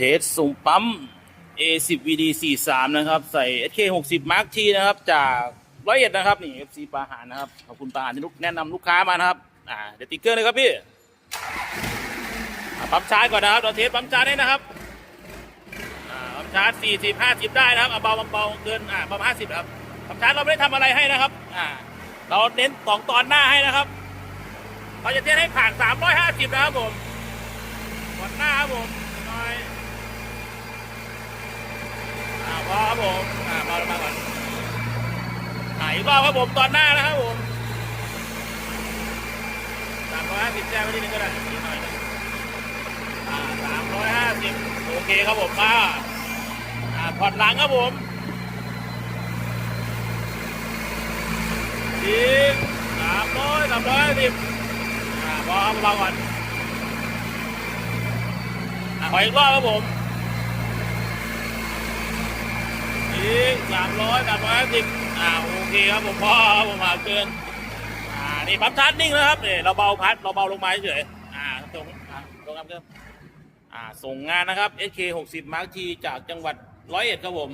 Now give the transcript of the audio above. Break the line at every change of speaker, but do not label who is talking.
ทสส่งปั๊ม A10 VD 43 นะครับ ใส่ SK 60 Mark T นะครับ จากร้อยเอ็ดนะครับ นี่ FC ปาหานะครับ ขอบคุณปาหารที่ลูกแนะนำลูกค้ามานะครับ อ่าเดี๋ยวติ๊กเกอร์เลยครับพี่ปั๊มชาร์จก่อนนะครับเราเทสปั๊มชาร์จได้นะครับปั๊มชาร์จ40 50 ได้นะครับเอาเบาเบาเกินอ่าประมาณ50ครับปั๊มชาร์จเราไม่ได้ทำอะไรให้นะครับอ่าเราเน้นสองตอนหน้าให้นะครับ เราจะเทสให้ผ่าน 350 นะครับผมก่อนหน้าครับผมหน่อย อ่าพอครับผมอ่าพอลงมาก่อน อีกรอบครับผมตอนหน้านะครับผมสามร้อยห้าสิบแจ้งไว้ที่นึงก็ได้นิดหน่อยนึงอ่าสามร้อยห้าสิบโอเคครับผมมาอ่าผ่อนหลังครับผมอีกสามร้อยสามร้อยห้าสิบพอครับเบาก่อนอ่าขออีกรอบครับผมอีกสามร้อยสามร้อยสิบ อ่าโอเคครับผมพ่อครับผมมาเกินอ่านี่ปั๊มชาร์จนิ่งนะครับเนี่ยเราเบาพัดเราเบาลงมาเฉยอ่าตรงอ่าตรงครับเดิมอ่าส่งงานนะครับ SK 60 Mark T จากจังหวัดร้อยเอ็ดครับผม